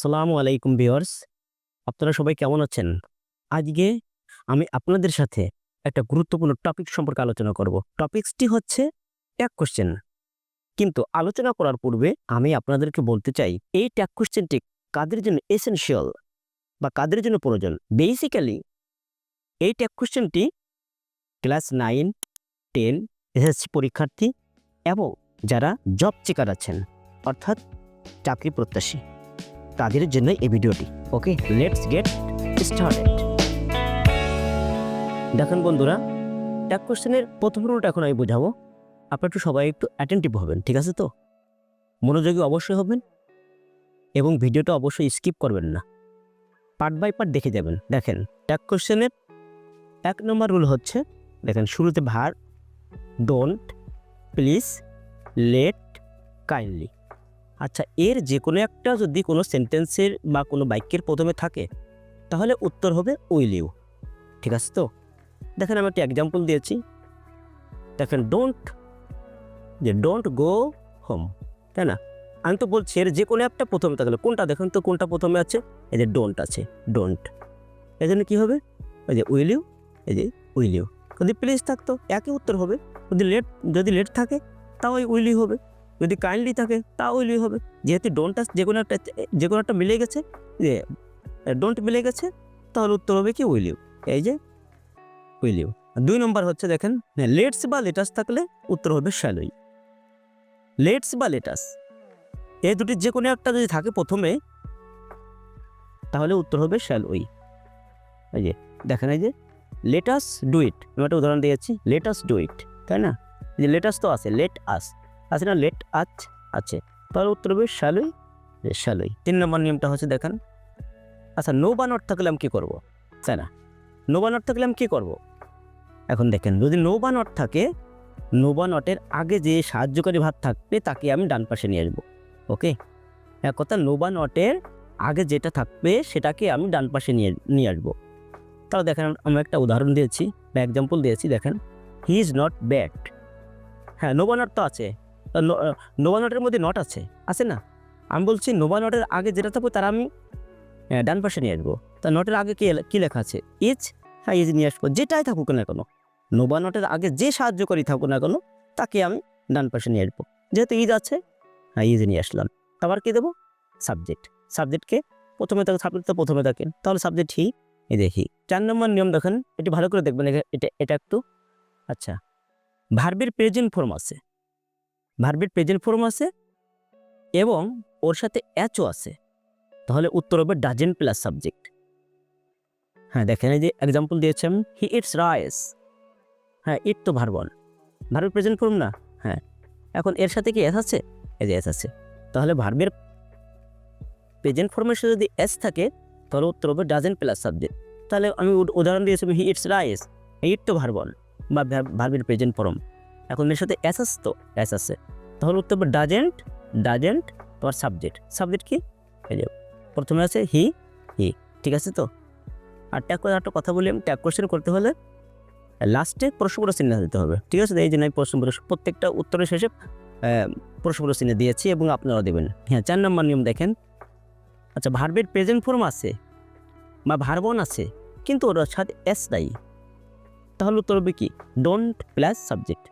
আসসালামু আলাইকুম ভিউয়ার্স। আপনারা সবাই কেমন আছেন? আজকে আমি আপনাদের সাথে একটা গুরুত্বপূর্ণ টপিক সম্পর্কে আলোচনা করব। টপিকসটি হচ্ছে ট্যাগ কোশ্চেন। কিন্তু আলোচনা করার পূর্বে আমি আপনাদেরকে বলতে চাই, এই ট্যাগ কোশ্চেনটি কাদের জন্য এসেনশিয়াল বা কাদের জন্য প্রয়োজন? বেসিক্যালি এই ট্যাগ কোশ্চেনটি ক্লাস নাইন, টেন, এসএসসি পরীক্ষার্থী এবং যারা জব চেকার আছেন, অর্থাৎ চাকরি প্রত্যাশী। তাদের জন্য এই ভিডিওটি। ওকে লেটস গেট স্টার্টেড দেখেন বন্ধুরা ট্যাগ কোশ্চেনের প্রথম রুলটা এখন আমি বোঝাবো। আপনারা একটু সবাই একটু অ্যাটেন্টিভ হবেন, ঠিক আছে তো? মনোযোগী অবশ্যই হবেন এবং ভিডিওটা অবশ্যই স্কিপ করবেন না। পার্ট বাই পার্ট দেখে যাবেন। দেখেন ট্যাগ কোশ্চেনের এক নম্বর রুল হচ্ছে, দেখেন, শুরুতে ভার ডোন্ট প্লিজ লেট কাইন্ডলি আচ্ছা এর যে কোনো একটা যদি কোনো সেন্টেন্সের বা কোনো বাক্যের প্রথমে থাকে, তাহলে উত্তর হবে উইল ইউ ঠিক আছে তো? দেখেন আমি একটা এক্সাম্পল দিয়েছি। দেখেন ডোন্ট যে ডোন্ট গো হোম তাই না? আমি তো বলছি, এর যে কোনো একটা প্রথমে থাকলে, কোনটা দেখেন তো, কোনটা প্রথমে আছে? এই যে ডোন্ট আছে ডোন্ট এই জন্য কী হবে? ওই যে উইল ইউ এই যে উইল ইউ যদি প্লিজ থাকতো, একই উত্তর হবে। যদি লেট যদি লেট থাকে, তাও ওই উইল ইউ হবে। যদি কাইন্ডলি থাকে তাও উইল হবে। যেহেতু ডোন্ট যে কোনো একটা যে কোনো একটা মিলে গেছে, যে ডোন্ট মিলে গেছে, তাহলে উত্তর হবে কি উইল ইউ এই যে উইল ইউ দুই নম্বর হচ্ছে দেখেন লেটস বা লেটাস থাকলে উত্তর হবে শ্যালোই লেটস বা লেটাস এই দুটির যে কোনো একটা যদি থাকে প্রথমে, তাহলে উত্তর হবে শ্যালোই এই যে, দেখেন এই যে লেটাস ডু ইট আমি একটা উদাহরণ দিয়েছি লেটাস ডু ইট তাই না? যে লেটাস তো আছে লেট আস আছে না লেট আচ আছে। তাহলে উত্তর হবে শ্যালোই শ্যালোই তিন নম্বর নিয়মটা হচ্ছে দেখেন আচ্ছা নো বা নট থাকলে আমি কী করব? তাই না? নো বা নট থাকলে আমি কী করব? এখন দেখেন, যদি নো বা নট থাকে নো বা নটের আগে যে সাহায্যকারী ভাব থাকবে, তাকে আমি ডান পাশে নিয়ে আসব। ওকে? এক কথা নো বা নটের আগে যেটা থাকবে, সেটাকে আমি ডান পাশে নিয়ে নিয়ে আসব। তাহলে দেখেন, আমি একটা উদাহরণ দিয়েছি, বা এক্সাম্পল দিয়েছি, দেখেন। হি ইজ নট ব্যাড হ্যাঁ নট তো আছে। নোবা নটের মধ্যে নট আছে আছে না? আমি বলছি নোবা নটের আগে যেটা থাকব তারা আমি ডান পাশে নিয়ে আসব। তা নটের আগে কি, কী লেখা আছে? ইজ হ্যাঁ ইজ নিয়ে আসব, যেটাই থাকুক না কেন। নোবা নটের আগে যে সাহায্যকারী থাকুক না কেন, তাকে আমি ডান পাশে নিয়ে আসব। যেহেতু ইজ আছে হ্যাঁ ইজ নিয়ে আসলাম। আবার কী দেবো? সাবজেক্ট সাবজেক্টকে প্রথমে থাকে সাবজেক্ট তো প্রথমে থাকে তাহলে সাবজেক্ট হি এই দেখি। চার নম্বর নিয়ম দেখেন এটি ভালো করে দেখবেন, এটা এটা একটু আচ্ছা। ভার্বের প্রেজেন্ট ফর্ম আছে। ভার্বের প্রেজেন্ট ফর্ম আছে এবং ওর সাথে অ্যাচও আছে। তাহলে উত্তর হবে ডাজেন প্লাস সাবজেক্ট হ্যাঁ দেখেন এই যে এক্সাম্পল দিয়েছি আমি। হি ইটস রাইস হ্যাঁ ইট তো ভার্বন ভার্বের প্রেজেন্ট ফর্ম না? হ্যাঁ। এখন এর সাথে কি এস আছে? এই যে এস আছে। তাহলে ভার্বের প্রেজেন্ট ফর্মের সাথে যদি এস থাকে, তাহলে উত্তর হবে ডাজেন প্লাস সাবজেক্ট তাহলে আমি উদ- উদাহরণ দিয়েছি হি ইটস রাইস ইট তো ভার্বন বা ভার্বের প্রেজেন্ট ফর্ম এখন এর সাথে এস আছে তো এস আছে। তাহলে উত্তর হবে ডাজেন্ট ডাজেন্ট তোমার সাবজেক্ট সাবজেক্ট কি? প্রথমে আছে হি হি ঠিক আছে তো? আর ট্যাগ করে একটা কথা বলি আমি ট্যাগ কোশ্চেন করতে হলে লাস্টে প্রশ্নগুলো চিহ্ন দিতে হবে, ঠিক আছে? এই জন্য আমি প্রশ্নগুলো, প্রত্যেকটা উত্তরের শেষে প্রশ্নগুলো চিহ্ন দিয়েছি এবং আপনারা দেবেন। হ্যাঁ চার নম্বর নিয়ম দেখেন। আচ্ছা ভার্বের প্রেজেন্ট ফর্ম আছে বা ভার্বন আছে, কিন্তু ওর সাথে এস নাই। তাহলে উত্তর হবে কি? ডোন্ট প্লাস সাবজেক্ট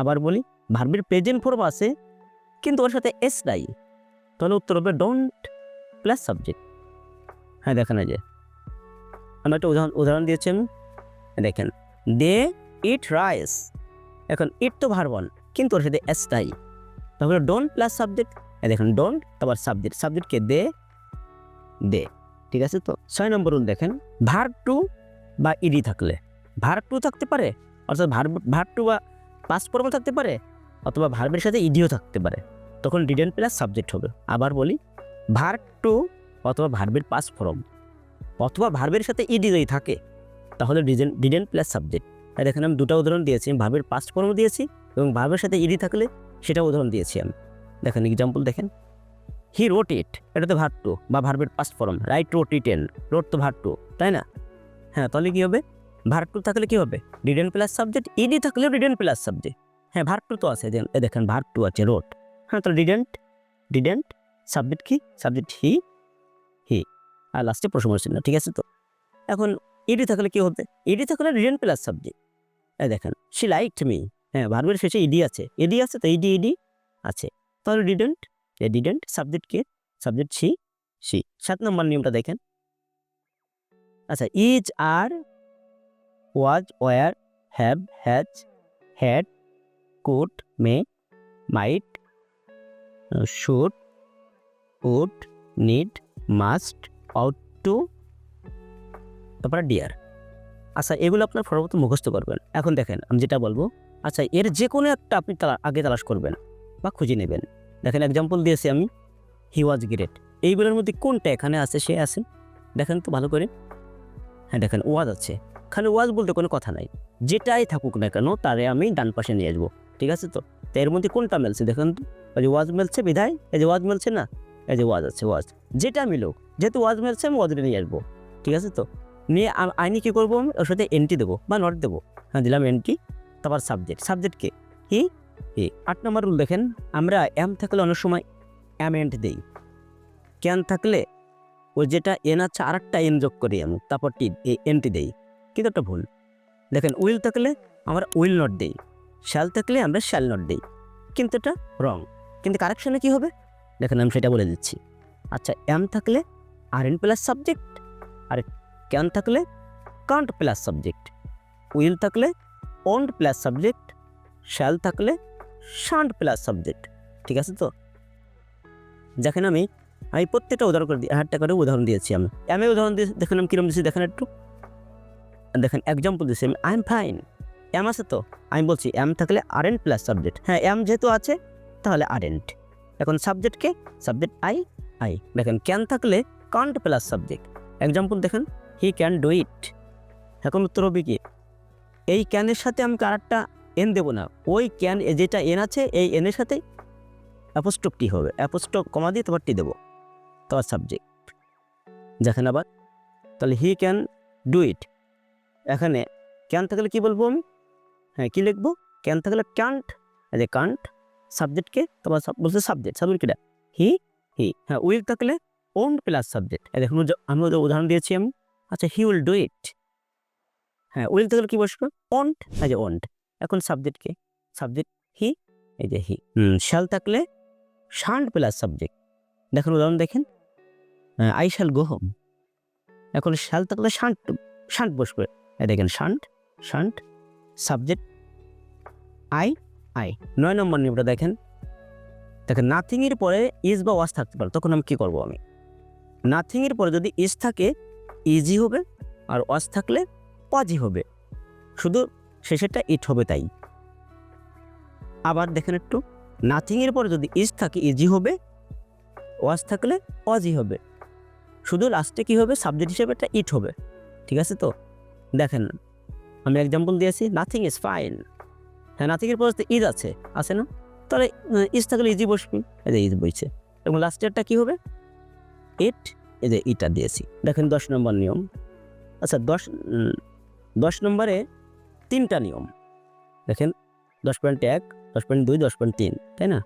আবার বলি, ভার্বের প্রেজেন্ট ফর্ম আছে, কিন্তু ওর সাথে এস নাই। তাহলে উত্তর হবে ডোন্ট প্লাস সাবজেক্ট হ্যাঁ দেখেন যে। আমি একটা উদাহরণ উদাহরণ দিয়েছি আমি। দেখেন, দে ইট রাইস এখন ইট তো ভার্বন কিন্তু ওর সাথে এস নাই। তাহলে ডোন্ট প্লাস সাবজেক্ট হ্যাঁ দেখেন ডোন্ট তারপর সাবজেক্ট সাবজেক্টকে দে দে। ঠিক আছে তো? ছয় নম্বর রুল দেখেন ভার টু বা ইডি থাকলে। ভার টু থাকতে পারে, অর্থাৎ ভার ভার টু বা পাস ফর্ম থাকতে পারে অথবা ভার্বের সাথে ইডিও থাকতে পারে। তখন ডিডেন্ট প্লাস সাবজেক্ট হবে। আবার বলি ভার টু অথবা ভার্বের পাস ফর্ম অথবা ভার্বের সাথে ইডি যদি থাকে, তাহলে ডিজেন ডিডেন্ট প্লাস সাবজেক্ট তাই দেখেন আমি দুটা উদাহরণ দিয়েছি ভার্বের পাস্ট ফর্ম দিয়েছি এবং ভার্বের সাথে ইডি থাকলে সেটা উদাহরণ দিয়েছি আমি। দেখেন এক্সাম্পল দেখেন। হি রোট ইট এটা তো ভার টু বা ভার্বের past form write wrote written wrote তো ভার টু তাই না? হ্যাঁ তাহলে কী হবে? ভার টু থাকলে কী হবে? ডিডেন্ট প্লাস সাবজেক্ট ইডি থাকলেও ডিডেন্ট প্লাস সাবজেক্ট। হ্যাঁ ভার টু তো আছে দেখেন ভার টু আছে রোড হ্যাঁ তাহলে ডিডেন্ট ডিডেন্ট সাবজেক্ট কি? Subject he he. আর লাস্টে প্রশ্ন চিহ্ন ঠিক আছে তো? এখন ইডি থাকলে কি হবে? ইডি থাকলে রিডেন্ট প্লাস সাবজেক্ট। এই দেখেন, সি লাইকড মি। হ্যাঁ ভার্বের শেষে ইডি আছে। ইডি আছে তো ইডি ইডি আছে। তাহলে ডিডেন্ট ডিডেন্ট সাবজেক্ট কে? সাবজেক্ট সি সি সাত নম্বর নিয়মটা দেখেন। আচ্ছা is are was were have has had could may might should would need must ought to তারপরে ডিয়ার আচ্ছা এগুলো আপনার সর্বপ্রথ মুখস্থ করবেন। এখন দেখেন, আমি যেটা বলব আচ্ছা এর যে কোনো একটা আপনি আগে তালাশ করবেন বা খুঁজে নেবেন। দেখেন এক্সাম্পল দিয়েছি আমি হি ওয়াজ গ্রেট এইগুলোর মধ্যে কোনটা এখানে আছে, সে আছে? দেখেন তো ভালো করে। হ্যাঁ দেখেন ওয়াজ আছে। খালি ওয়াজ বলতে কোনো কথা নাই। যেটাই থাকুক না কেন, তারে আমি ডান পাশে নিয়ে আসব। ঠিক আছে তো? তো এর মধ্যে কোনটা মেলছে দেখেন তো? এই যে ওয়াজ মেলছে বিধায়? এই যে ওয়াজ মেলছে না? এই যে ওয়াজ আছে, ওয়াজ। যেটা মিলুক, যেহেতু ওয়াজ মেলছে, আমি ওয়াজটা নিয়ে আসব। ঠিক আছে তো? নিয়ে আইনি কী করব আমি? ওর সাথে এন্টি দেবো বা নট দেবো। হ্যাঁ দিলাম এন্টি তারপর সাবজেক্ট সাবজেক্ট কে? হি? আট নম্বর রুল দেখেন, আমরা এম থাকলে অনেক সময় এম এন্ট দিই। ক্যান থাকলে ওই যেটা এন আছে আর একটা এন যোগ করি আমি। তারপর টি এন্ট্রি দেই। কিন্তু একটা ভুল। দেখেন, উইল থাকলে আমরা উইল নট দিই, শ্যাল থাকলে আমরা শ্যাল নট দিই, কিন্তু এটা রং। কিন্তু কারেকশনে কি হবে? দেখেন, আমি সেটা বলে দিচ্ছি। আচ্ছা এম থাকলে আর এন প্লাস সাবজেক্ট আর ক্যান থাকলে কান্ট প্লাস সাবজেক্ট উইল থাকলে ওন্ড প্লাস সাবজেক্ট শ্যাল থাকলে শান্ট প্লাস সাবজেক্ট ঠিক আছে তো? দেখেন আমি আমি প্রত্যেকটা উদাহরণ করে দিই একটা করে উদাহরণ দিয়েছি আমি। আমি উদাহরণ দিয়ে দেখেন আমি কিরম দিয়েছি, দেখেন একটু। দেখেন এক্সাম্পল দিয়েছি আমি আই এম ফাইন এম আছে তো? আমি বলছি এম থাকলে আর এন প্লাস সাবজেক্ট হ্যাঁ এম যেহেতু আছে, তাহলে আর এন্ট এখন সাবজেক্টকে সাবজেক্ট আই আই দেখেন ক্যান থাকলে কান্ট প্লাস সাবজেক্ট এক্সাম্পল দেখেন হি ক্যান ডু ইট এখন উত্তর হবে কি? এই ক্যানের সাথে আমি আরেকটা এন দেবো না। ওই ক্যান যেটা এন আছে, এই এনের সাথে অ্যাপোস্টক টি হবে। অ্যাপোস্টক কমা দিয়ে তোমার টি দেবো। তোমার সাবজেক্ট দেখেন আবার। তাহলে হি ক্যান ডু ইট এখানে ক্যান থাকলে কি বলব আমি? হ্যাঁ কী লিখব? ক্যান থাকলে ক্যান্ট যে কান্ট সাবজেক্টকে তোমার বলছে সাবজেক্ট সাবজেক্ট কিটা হি হি হ্যাঁ উইল থাকলে ওন প্লাস সাবজেক্ট দেখুন, ওই আমি ওদের উদাহরণ দিয়েছি আমি। আচ্ছা হি উইল ডু ইট হ্যাঁ উইল থাকলে কি বসবে? এই যে ওন্ট এখন সাবজেক্টকে সাবজেক্ট হি এই যে হি শ্যাল থাকলে শান্ট প্লাস সাবজেক্ট দেখুন, উদাহরণ দেখেন। আই শ্যাল গো হোম এখন শ্যাল থাকলে শান্ট শান্ট বসবে। দেখেন shan't shan't subject I I নয় নম্বর নিয়মটা দেখেন। দেখেন নাথিংয়ের পরে ইজ বা ওয়াজ থাকতে পারে, তখন আমি কী করব আমি? নাথিংয়ের পরে যদি ইজ থাকে ইজি হবে, আর ওয়াজ থাকলে ওয়াজি হবে। শুধু শেষেরটা ইট হবে তাই। আবার দেখেন একটু নাথিংয়ের পরে যদি ইজ থাকে ইজি হবে ওয়াজ থাকলে ওয়াজি হবে। শুধু লাস্টে কী হবে সাবজেক্ট হিসেবে একটা ইট হবে। ঠিক আছে তো? দেখেন, আমি এক্সাম্পল দিয়েছি নাথিং ইজ ফাইন হ্যাঁ নাথিংয়ের পরে ঈদ আছে আছে না? তাহলে ইজ থাকলে ইজি বসবি, এই যে ইজ বইছে। এবং লাস্ট ইয়ারটা কী হবে? ইট এই যে ইটা দিয়েছি। দেখেন দশ নম্বর নিয়ম। আচ্ছা দশ দশ নম্বরে তিনটা নিয়ম। দেখেন, দশ পয়েন্ট এক, দশ পয়েন্ট দুই, দশ পয়েন্ট তিন, তাই না?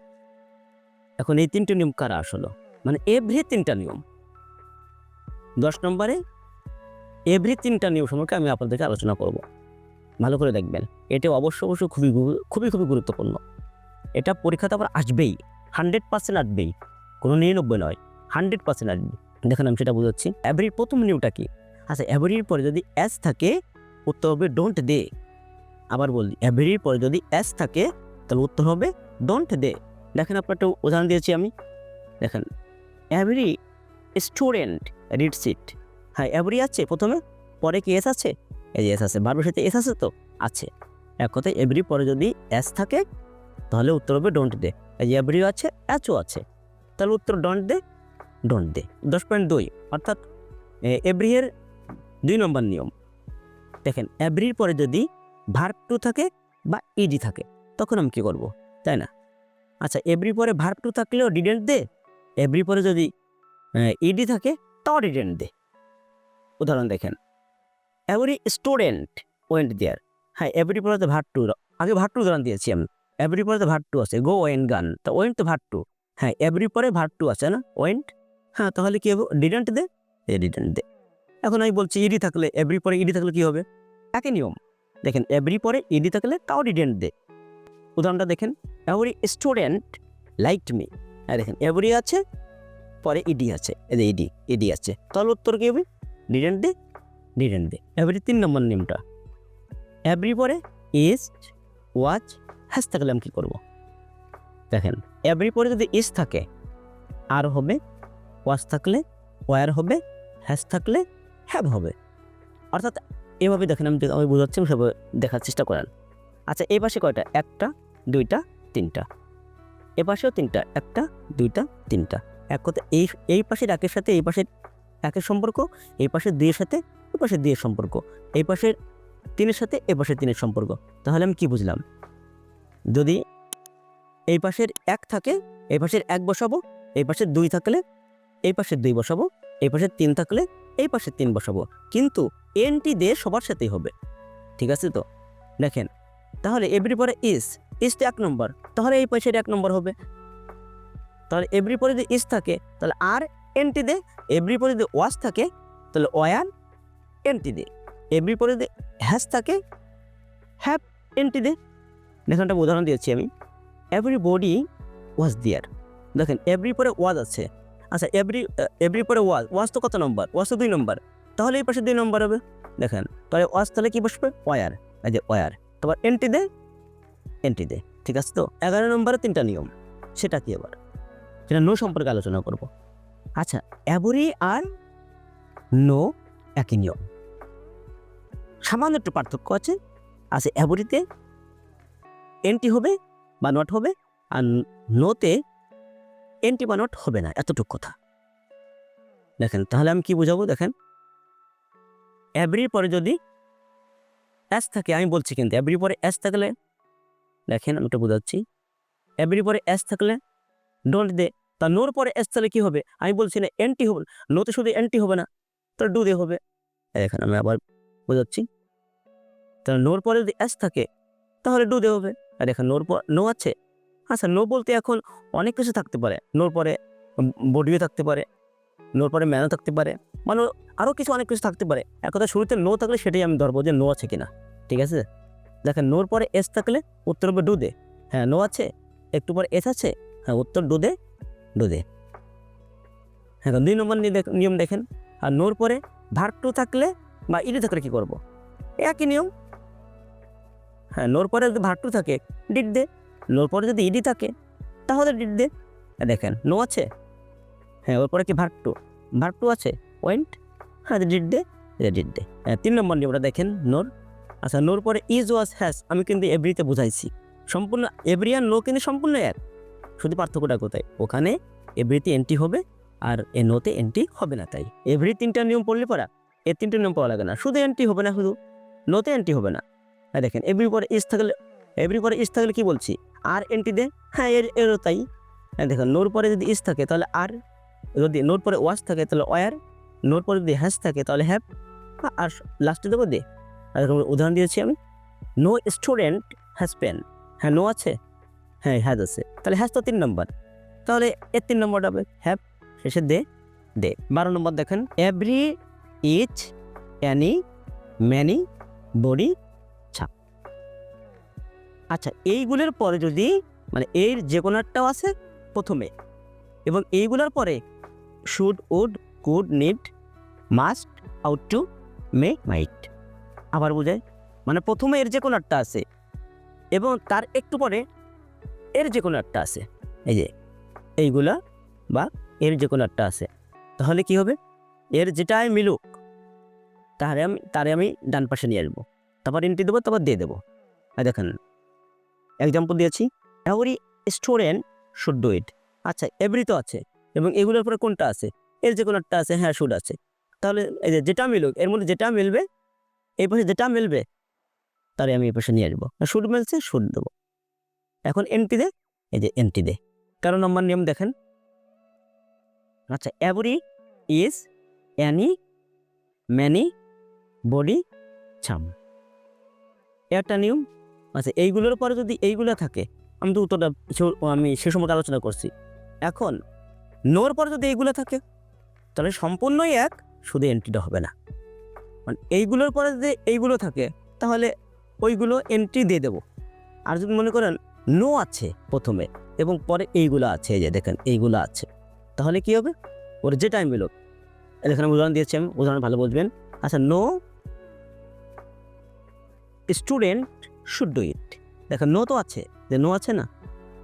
এখন এই তিনটে নিয়ম কারা আসলো? মানে এভরি তিনটা নিয়ম। দশ নম্বরে এভরি তিনটা সম্পর্কে আমি আপনাদেরকে আলোচনা করব। ভালো করে দেখবেন, এটা অবশ্য অবশ্য খুবই খুবই খুবই গুরুত্বপূর্ণ। এটা পরীক্ষাতে আবার আসবেই হান্ড্রেড পার্সেন্ট আসবেই, কোনো নিরানব্বই নয় হান্ড্রেড পার্সেন্ট আসবে। দেখেন, আমি সেটা বুঝাচ্ছি। অ্যাভরির প্রথম নিয়মটা কি? আচ্ছা অ্যাভরির পরে যদি অ্যাস থাকে, উত্তর হবে ডোন্ট দে আবার বলি অ্যাভরির পরে যদি অ্যাস থাকে, তাহলে উত্তর হবে ডোন্ট দে দেখেন আপনার একটা উদাহরণ দিয়েছি আমি। দেখেন অ্যাভরি স্টুডেন্ট রিডস হ্যাঁ অ্যাভরি আছে প্রথমে পরে কি এস আছে এই যে এস আছে বারবার সাথে এস আছে তো? আছে এক কথায় এভরি পরে যদি এস থাকে, তাহলে উত্তর হবে ডোন্ট দে। এই যে এভরিও আছে অ্যাচও আছে তাহলে উত্তর ডোন্ট দে ডোন্ট দে। দশ পয়েন্ট দুই। অর্থাৎ এভরিয়ের দুই নম্বর নিয়ম। দেখেন এভরির পরে যদি ভার্ব টু থাকে বা ইডি থাকে, তখন আমি কী করব? তাই না? আচ্ছা এভরি পরে ভার্ব টু থাকলেও ডিডেন্ট দে। এভরি পরে যদি ইডি থাকে, তাও ডিডেন্ট দে। উদাহরণ দেখেন। এভরি স্টুডেন্ট ওয়েন্ট দেয়ার হ্যাঁ এভরি পরে ভার টু আগে ভাট টু উদাহরণ দিয়েছি আমি। এভরি পরে ভার টু আছে। গো ওয়েন গান তো ওয়েন্ট তো ভাট টু হ্যাঁ এভরি পরে ভাট টু আছে না? ওয়েন্ট হ্যাঁ তাহলে কি হবে? ডিডেন্ট দে? এই রিটার্ন দে। এখন আমি বলছি ইডি থাকলে এভরি পরে ইডি থাকলে কি হবে? একই নিয়ম। দেখেন এভরি পরে ইডি থাকলে তাও ডিডেন্ট দে। উদাহরণটা দেখেন। এভরি স্টুডেন্ট লাইক মি হ্যাঁ দেখেন এভরি আছে, পরে ইডি আছে। এই যে ইডি ইডি আছে। তাহলে উত্তর কি হবে? রিটার্ন দে এভরি তিন নম্বর নিয়মটা এভরি পরে ইস্ট ওয়াচ হ্যাশ থাকলে আমি কী করব? দেখেন এভরি পরে যদি ইস থাকে, আর হবে ওয়াচ থাকলে ওয়ার হবে হ্যাশ থাকলে হ্যাভ হবে। অর্থাৎ এভাবে দেখেন, আমি আমি বোঝাচ্ছি সব দেখার চেষ্টা করেন। আচ্ছা এই পাশে কয়টা? একটা, দুইটা, তিনটা। এ পাশেও তিনটা, একটা, দুইটা, তিনটা। এক কথা, এই এই পাশের একের সাথে এই পাশের একের সম্পর্ক, এই পাশের দুইয়ের সাথে, এ পাশের দুইয়ের সম্পর্ক, এই পাশের তিনের সাথে, এ পাশের তিনের সম্পর্ক। তাহলে আমি কি বুঝলাম? যদি এই পাশের এক থাকে, এই পাশের এক বসাবো, এই পাশের দুই থাকলে, এই পাশের দুই বসাবো, এই পাশের তিন থাকলে, এই পাশের তিন বসাবো। কিন্তু এনটি দিয়ে সবার সাথেই হবে। ঠিক আছে তো? দেখেন, তাহলে এভরি পরে ইস ইস তো এক নম্বর। তাহলে এই পাশের এক নম্বর হবে। তাহলে এভরি পরে যদি ইস থাকে, তাহলে আর এনটি দে এভরি পরে যদি ওয়াশ থাকে, তাহলে ওয়ার এনটি দে। এভরি পরে যদি হ্যাশ থাকে হ্যাভ এনটি দে। দেখেন একটা উদাহরণ দিয়েছি আমি। এভরি বডি ওয়াজ দিয়ার দেখেন এভরি পরে ওয়াজ আছে। আচ্ছা এভরি এভরি পরে ওয়াজ ওয়াজ তো কত নম্বর ওয়াজ তো দুই নম্বর তাহলে এই পাশে দুই নম্বর হবে। দেখেন, তাহলে ওয়াজ তাহলে কী বসবে? ওয়ার এই যে ওয়ার তোমার এন্টি দে এন্টি দে। ঠিক আছে তো? এগারো নম্বরে তিনটা নিয়ম। সেটা কি এবার? সেটা নো সম্পর্কে আলোচনা করব। আচ্ছা এভরি আর নো একই নিয়ম সামান্য একটু পার্থক্য আছে। আচ্ছা এভরিতে এন্টি হবে বা নট হবে, আর নোতে এন্টি বা নট হবে না, এতটুকু কথা। দেখেন, তাহলে আমি কি বুঝাবো? দেখেন এভরির পরে যদি অ্যাস থাকে, আমি বলছি কিন্তু এভরি পরে অ্যাস থাকলে, দেখেন, আমি এটা বোঝাচ্ছি। এভরি পরে অ্যাস থাকলে, ডোন্ট দে তা নোর পরে এস তাহলে কী হবে? আমি বলছি না, এন্টি হবে। নোতে শুধু এন্টি হবে না, তো ডু দে হবে। এই দেখেন, আমি আবার বোঝাচ্ছি। তাহলে নোর পরে যদি এস থাকে, তাহলে ডু দে হবে। আর দেখেন, নোর পর, নো আছে। আচ্ছা নো বলতে এখন অনেক কিছু থাকতে পারে। নোর পরে বডিও থাকতে পারে, নোর পরে ম্যানও থাকতে পারে মানে আরও কিছু অনেক কিছু থাকতে পারে। এক কথা শুরুতে নো থাকলে সেটাই আমি ধরবো যে নো আছে কিনা। ঠিক আছে? দেখেন, নোর পরে এস থাকলে উত্তর হবে ডু দে। হ্যাঁ নো আছে, একটু পরে এস আছে হ্যাঁ উত্তর ডু দে। ডু দে হ্যাঁ দুই নম্বর নিয়ে নিয়ম দেখেন। আর নোর পরে ভার টু থাকলে বা ইডি থাকলে কী করব? একই নিয়ম। হ্যাঁ নোর পরে যদি ভার টু থাকে, ডিট দে। নোর পরে যদি ইডি থাকে, তাহলে ডিট দে। দেখেন নো আছে। হ্যাঁ ওর পরে কি ভার টু ভার টু আছে। পয়েন্ট হ্যাঁ ডিট দে। ডিট দে। হ্যাঁ তিন নম্বর নিয়মটা দেখেন, নোর। আচ্ছা নোর পরে ইজ ওয়াজ হ্যাস আমি কিন্তু এভরিতে বুঝাইছি। সম্পূর্ণ এভরি আর নো কিন্তু সম্পূর্ণ এক। শুধু পার্থক্যটা কোথায়? ওখানে এভরিতে এন্ট্রি হবে আর এ নোতে এন্ট্রি হবে না তাই। এভরি তিনটা নিয়ম পড়লে পড়া এর তিনটে নিয়ম পাওয়া লাগে না। শুধু এন্ট্রি হবে না শুধু নোতে এন্ট্রি হবে না। হ্যাঁ দেখেন এভরি পরে ইজ থাকলে এভরি পরে ইস থাকলে কি বলছি? আর এন্ট্রি দে হ্যাঁ এর, এরও তাই। হ্যাঁ দেখেন নোর পরে যদি ইস থাকে তাহলে আর, যদি নোর পরে ওয়াশ থাকে তাহলে ওয়ার নোর পরে যদি হ্যাশ থাকে তাহলে হ্যাভ আর লাস্টে দেবো দে। আর উদাহরণ দিয়েছি আমি। নো স্টুডেন্ট হ্যাজ পেন হ্যাঁ নো আছে? হ্যাঁ হ্যাজ আছে। তাহলে হ্যাজ তো তিন নম্বর। তাহলে এর তিন নম্বরটা হবে। হ্যাভ শেষে দে দে। বারো নম্বর দেখেন every each any many body ছাপ। আচ্ছা এইগুলোর পরে যদি মানে এর যে কোনো একটাও আছে প্রথমে, এবং এইগুলোর পরে should would could need must ought to may might আবার বোঝায় মানে প্রথমে এর যে কোনো একটা আছে, এবং তার একটু পরে এর যে কোনো একটা আছে। এই যে, এইগুলা বা এর যে কোনো একটা আছে। তাহলে কি হবে? এর যেটাই মিলুক, তাহলে আমি তারে আমি ডান পাশে নিয়ে আসব। তারপর এন্ট্রি দেবো, তারপর দিয়ে দেবো। আর দেখেন এক্সাম্পল দিয়েছি। Every student should do it আচ্ছা এভরি তো আছে। এবং এগুলোর পরে কোনটা আছে? এর যে কোনো একটা আছে হ্যাঁ শুড আছে। তাহলে এই যে, যেটা মিলুক, এর মধ্যে যেটা মিলবে, এই পাশে যেটা মিলবে তারে আমি এই পাশে নিয়ে আসব। শুড মিলছে শুড দেবো। এখন এন্ট্রি দে, এই যে এন্ট্রি দে। কারও নম্বর নিয়ম দেখেন। আচ্ছা every each any many body sum একটা নিয়ম আচ্ছা এইগুলোর পরে যদি এইগুলো থাকে, আমি তো উত্তরটা আমি সে সম্পর্কে আলোচনা করছি। এখন নোর পরে যদি এইগুলো থাকে, তাহলে সম্পূর্ণই এক, শুধু এন্ট্রিটা হবে না। মানে এইগুলোর পরে যদি এইগুলো থাকে, তাহলে ওইগুলো এন্ট্রি দিয়ে দেবো। আর যদি মনে করেন নো আছে প্রথমে এবং পরে এইগুলো আছে, এই যে দেখেন এইগুলো আছে। তাহলে কি হবে? ওর যে টাইম বেরো এখানে উদাহরণ দিয়েছি আমি, উদাহরণ ভালো বুঝবেন আচ্ছা no student should do it দেখেন নো তো আছে, যে নো আছে না?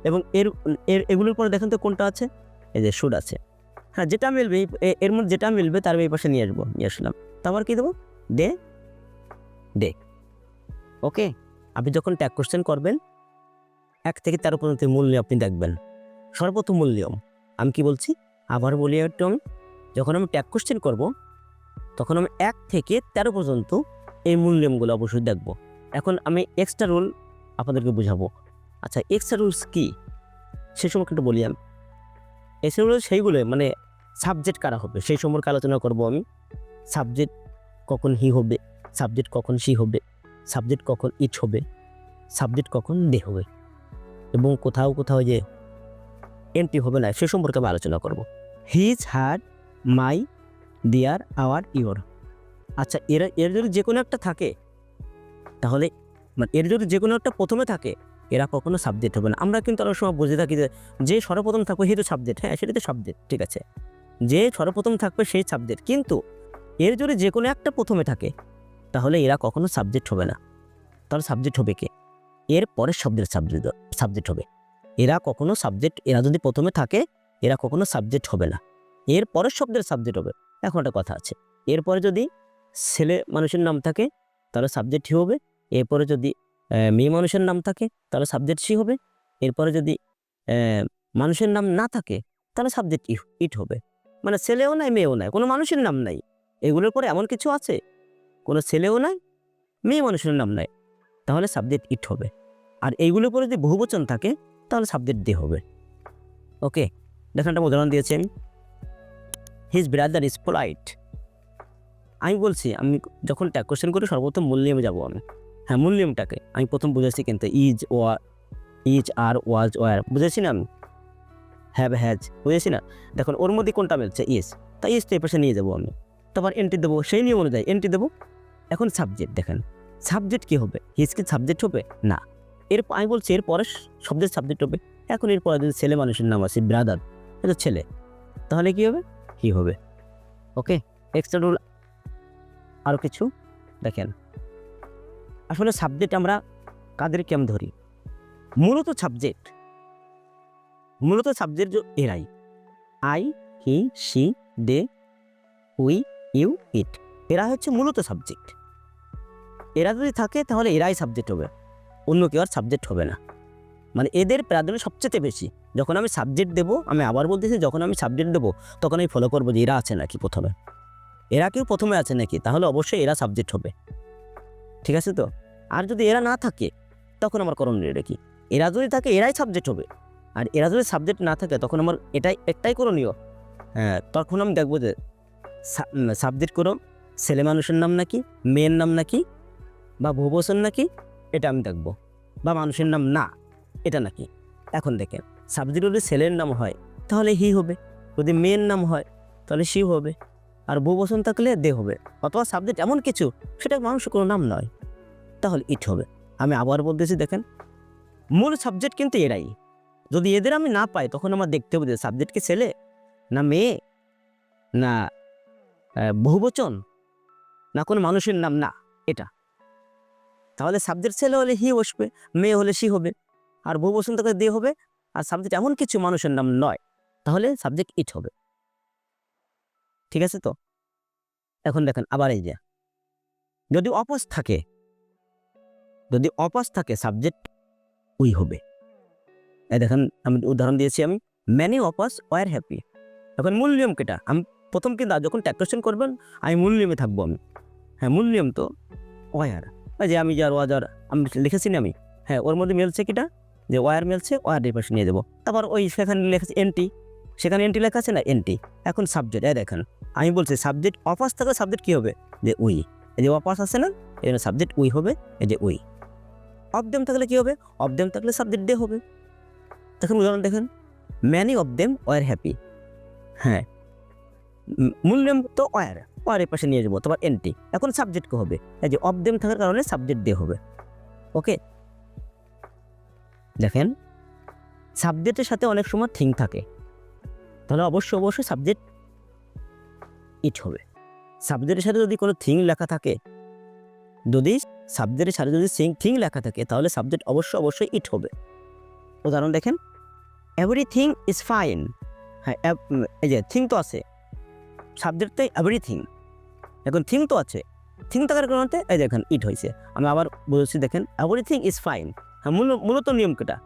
এবং এর এর, এগুলোর পরে দেখেন তো কোনটা আছে? এই যে শুড আছে। হ্যাঁ যেটা মিলবে এর মধ্যে যেটা মিলবে তার এই পাশে নিয়ে আসব, নিয়ে আসলাম। তারপর কি দেবো? ডে ডে ওকে আপনি যখন ট্যাগ কোশ্চেন করবেন এক থেকে তেরো পর্যন্ত মূল্য আপনি দেখবেন। সর্বপ্রথম মূল্যম আমি কি বলছি? আবার বলি একটু যখন আমি ট্যাগ কোশ্চেন করব, তখন আমি এক থেকে তেরো পর্যন্ত এই মূল্যমগুলো অবশ্যই দেখব। এখন আমি এক্সট্রা রুল আপনাদেরকে বুঝাবো। আচ্ছা এক্সট্রা রুলস কি? সে সম্পর্কে একটু বলি আমি। এক্সট্রা রুল সেইগুলো মানে সাবজেক্ট কারা হবে, সেই সম্পর্কে আলোচনা করব আমি। সাবজেক্ট কখন হি হবে সাবজেক্ট কখন সি হবে সাবজেক্ট কখন ইট হবে সাবজেক্ট কখন দে হবে। এবং কোথাও কোথাও যে এন্ট্রি হবে না, সে সম্পর্কে আমি আলোচনা করব। হিজ হার মাই দিয়ার আওয়ার ইওর আচ্ছা এরা, এর যদি যে কোনো একটা থাকে, তাহলে মানে এর যদি যে কোনো একটা প্রথমে থাকে, এরা কখনো সাবজেক্ট হবে না। আমরা কিন্তু অনেক সময় বুঝে থাকি যে যে সর্বপ্রথম থাকবে সেই তো সাবজেক্ট হ্যাঁ সেটা তো সাবজেক্ট ঠিক আছে? যে সর্বপ্রথম থাকবে সেই সাবজেক্ট কিন্তু এর যদি যে কোনো একটা প্রথমে থাকে, তাহলে এরা কখনো সাবজেক্ট হবে না। তাহলে সাবজেক্ট হবে কে? এর পরের শব্দের সাবজেক্ট সাবজেক্ট হবে। এরা কখনো সাবজেক্ট এরা যদি প্রথমে থাকে, এরা কখনো সাবজেক্ট হবে না। এর পরের শব্দের সাবজেক্ট হবে। এখন একটা কথা আছে। এরপরে যদি ছেলে মানুষের নাম থাকে, তাহলে সাবজেক্ট হবে। এরপরে যদি মেয়ে মানুষের নাম থাকে, তাহলে সাবজেক্ট সি হবে। এরপরে যদি মানুষের নাম না থাকে, তাহলে সাবজেক্ট ইট হবে। মানে ছেলেও নাই, মেয়েও নাই, কোনো মানুষের নাম নাই। এগুলোর পরে এমন কিছু আছে? কোনো ছেলেও নাই, মেয়ে মানুষের নাম নাই। তাহলে সাবজেক্ট ইট হবে। আর এইগুলোর পরে যদি বহুবচন থাকে, তাহলে সাবজেক্ট দিয়ে হবে। ওকে দেখেন একটা উদাহরণ দিয়েছি। আমি হিজ ব্রাদার ইজ পোলাইট আমি বলছি, আমি যখন ট্যাগ কোশ্চেন করি, সর্বপ্রথম মূল্যমে যাব আমি। হ্যাঁ মূল্যমটাকে আমি প্রথম বুঝেছি কিন্তু ইজ ওয়া ইজ আর ওয়াজ ওয়ার বুঝেছি না আমি? হ্যাভ হ্যাজ বুঝেছি না? দেখুন, ওর মধ্যে কোনটা মিলছে? ইস তাই ইস তো এ পাশে নিয়ে যাব আমি। তারপর এন্ট্রি দেবো। সেই নিয়ম অনুযায়ী এন্ট্রি দেবো। এখন সাবজেক্ট দেখেন। সাবজেক্ট কী হবে? হিজ কি সাবজেক্ট হবে? না। এর আমি বলছি এর পরে শব্দের সাবজেক্ট হবে। এখন এর পরে যদি ছেলে মানুষের নাম আছে ব্রাদার এটা ছেলে, তাহলে কি হবে? কি হবে? ওকে এক্সট্রা রুল আরও কিছু দেখেন। আসলে সাবজেক্ট আমরা কাদেরকে আমি ধরি? মূলত সাবজেক্ট মূলত সাবজেক্ট এরাই। I he she they we you it এরা হচ্ছে মূলত সাবজেক্ট এরা যদি থাকে, তাহলে এরাই সাবজেক্ট হবে। অন্য কেউ আর সাবজেক্ট হবে না। মানে এদের প্রাধান্য সবচেয়ে বেশি। যখন আমি সাবজেক্ট দেবো, আমি আবার বলতেছি, যখন আমি সাবজেক্ট দেবো, তখন আমি ফলো করব যে এরা আছে নাকি প্রথমে। এরা কেউ প্রথমে আছে নাকি? তাহলে অবশ্যই এরা সাবজেক্ট হবে। ঠিক আছে তো? আর যদি এরা না থাকে, তখন আমার করণীয় এটা কি? এরা যদি থাকে, এরাই সাবজেক্ট হবে। আর এরা যদি সাবজেক্ট না থাকে, তখন আমার এটাই, একটাই করণীয়। হ্যাঁ তখন আমি দেখব যে সাবজেক্ট করো, ছেলে মানুষের নাম নাকি, মেয়ের নাম নাকি, বা বহুবচন নাকি এটা আমি দেখব। বা মানুষের নাম না, এটা নাকি? এখন দেখেন, সাবজেক্ট যদি ছেলের নাম হয়, তাহলে হি হবে। যদি মেয়ের নাম হয়, তাহলে সি হবে। আর বহুবচন থাকলে দে হবে। অথবা সাবজেক্ট এমন কিছু, সেটা মানুষের কোনো নাম নয়, তাহলে ইট হবে। আমি আবার বলতেছি, দেখেন, মূল সাবজেক্ট কিন্তু এরাই। যদি এদের আমি না পাই, তখন আমার দেখতে হবে যে সাবজেক্ট কি ছেলে, না মেয়ে, না বহুবচন, না কোনো মানুষের নাম না, এটা। তাহলে সাবজেক্ট ছেলে হলে হি বসবে, মেয়ে হলে সি হবে। আর বহুবচন থাকলে দে হবে, আর সাবজেক্ট এমন কিছু মানুষের নাম নয়, তাহলে সাবজেক্ট ইট হবে। ঠিক আছে তো? এখন দেখেন আবার এই যে, যদি অপস থাকে, যদি অপস থাকে সাবজেক্ট উই হবে। এই দেখেন আমি উদাহরণ দিয়েছি আমি ম্যানি অপাস ওয়ার হ্যাপি এখন মূল নিয়ম কেটা? আমি প্রথম কিন্তু যখন ট্যাক্রেশন করবেন, আমি মূল নিয়মে থাকব আমি। হ্যাঁ মূল নিয়ম তো ওয়ার ওই যে আমি যার ওয়াজার আমি লিখেছি না আমি। হ্যাঁ ওর মধ্যে মেলছে কিটা? যে ওয়ার মেলছে ওয়ার এই নিয়ে দেবো। তারপর ওই সেখানে লেখা এনটি সেখানে এনটি লেখা আছে না এনটি এখন সাবজেক্ট এই দেখেন, আমি বলছি সাবজেক্ট অপাস থাকলে সাবজেক্ট কী হবে? যে উই। এই যে অপাস আছে না, এই জন্য সাবজেক্ট উই হবে, এই যে উই। অফ দেম থাকলে কী হবে? অফ দেম থাকলে সাবজেক্ট ডে হবে। দেখুন, উদাহরণ দেখেন। Many of them were happy হ্যাঁ মূল নেম তো আর এই পাশে নিয়ে যাব তারপর এনটি এখন সাবজেক্টকে হবে? এই যে অফ দেম থাকার কারণে সাবজেক্ট দিয়ে হবে। ওকে দেখেন সাবজেক্টের সাথে অনেক সময় থিং থাকে। তাহলে অবশ্যই অবশ্যই সাবজেক্ট ইট হবে। সাবজেক্টের সাথে যদি কোনো থিং লেখা থাকে, যদি সাবজেক্টের সাথে যদি সিং থিং লেখা থাকে, তাহলে সাবজেক্ট অবশ্যই অবশ্যই ইট হবে। উদাহরণ দেখেন এভরিথিং ইজ ফাইন হ্যাঁ এই যে থিং তো আছে। সাবজেক্ট তো এভরিথিং এখন থিং তো আছে। থিং থাকার কারণে এই দেখেন ইট হয়েছে। আমি আবার বলছি, দেখেন এভরিথিং ইজ ফাইন হ্যাঁ মূল, মূলত নিয়ম কেটা?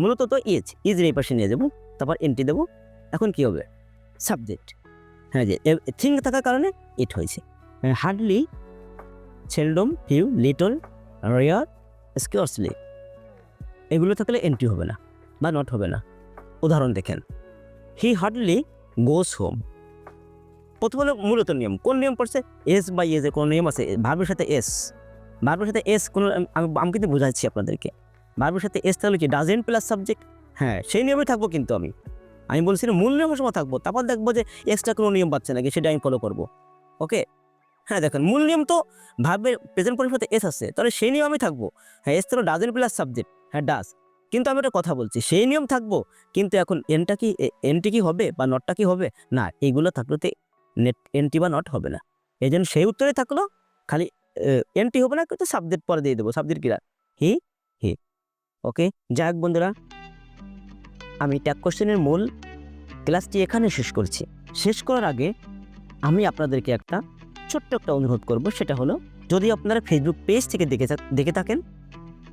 মূলত তো ইজ ইজ এই পাশে নিয়ে যাব, তারপর এন্ট্রি দেবো। এখন কি হবে? সাবজেক্ট হ্যাঁ যে থিং থাকার কারণে ইট হয়েছে। Hardly seldom few little rare scarcely এগুলো থাকলে এন্ট্রি হবে না, বা নট হবে না। উদাহরণ দেখেন। হি হার্ডলি গোস হোম প্রথম হলো মূলত নিয়ম। কোন নিয়ম পড়ছে? এস বা এস এর কোনো নিয়ম আছে ভার্বের সাথে এস ভার্বের সাথে এস কোনো আমি আমি কিন্তু বোঝাচ্ছি আপনাদেরকে। ভার্বের সাথে এস তাহলে কি ডাজেন্ট প্লাস সাবজেক্ট হ্যাঁ সেই নিয়মে থাকব কিন্তু আমি। আমি বলছি না, মূল নিয়মের সময় থাকব তারপর দেখব যে এক্সট্রা কোনো নিয়ম পাচ্ছে নাকি সেটা আমি ফলো করব। ওকে হ্যাঁ দেখেন মূল নিয়ম তো ভার্বের প্রেজেন্ট পরিষদে এস আছে তাহলে সেই নিয়মে থাকব। হ্যাঁ এস তো ডাজেন্ট প্লাস সাবজেক্ট হ্যাঁ ডাস কিন্তু আমি একটা কথা বলছি সেই নিয়ম থাকব কিন্তু এখন এনটা কি এনটি কি হবে বা নটটা কি হবে? না এইগুলো থাকলোতে নেট এনটি বা নট হবে না। এই জন্য সেই উত্তরে থাকল, খালি এনটি হবে না, কিন্তু সাবজেক্ট পরে দিয়ে দেবো। সাবজেক্ট কিরা? হি হি ওকে যাই হোক বন্ধুরা, আমি ট্যাগ কোশ্চেনের মূল ক্লাসটি এখানে শেষ করছি। শেষ করার আগে আমি আপনাদেরকে একটা ছোট্ট একটা অনুরোধ করব, সেটা হলো, যদি আপনারা ফেসবুক পেজ থেকে দেখে দেখে থাকেন,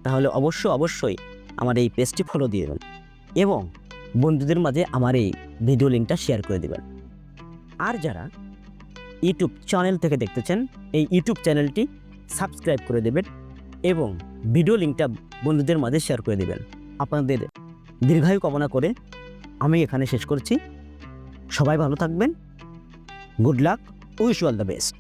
তাহলে অবশ্য অবশ্যই আমার এই পেজটি ফলো দিয়ে দেবেন এবং বন্ধুদের মাঝে আমার এই ভিডিও লিঙ্কটা শেয়ার করে দেবেন। আর যারা ইউটিউব চ্যানেল থেকে দেখতেছেন, এই ইউটিউব চ্যানেলটি সাবস্ক্রাইব করে দেবেন এবং ভিডিও লিঙ্কটা বন্ধুদের মাঝে শেয়ার করে দেবেন। আপনাদের দীর্ঘায়ু কামনা করে আমি এখানে শেষ করছি। সবাই ভালো থাকবেন। Good luck, wish all the best.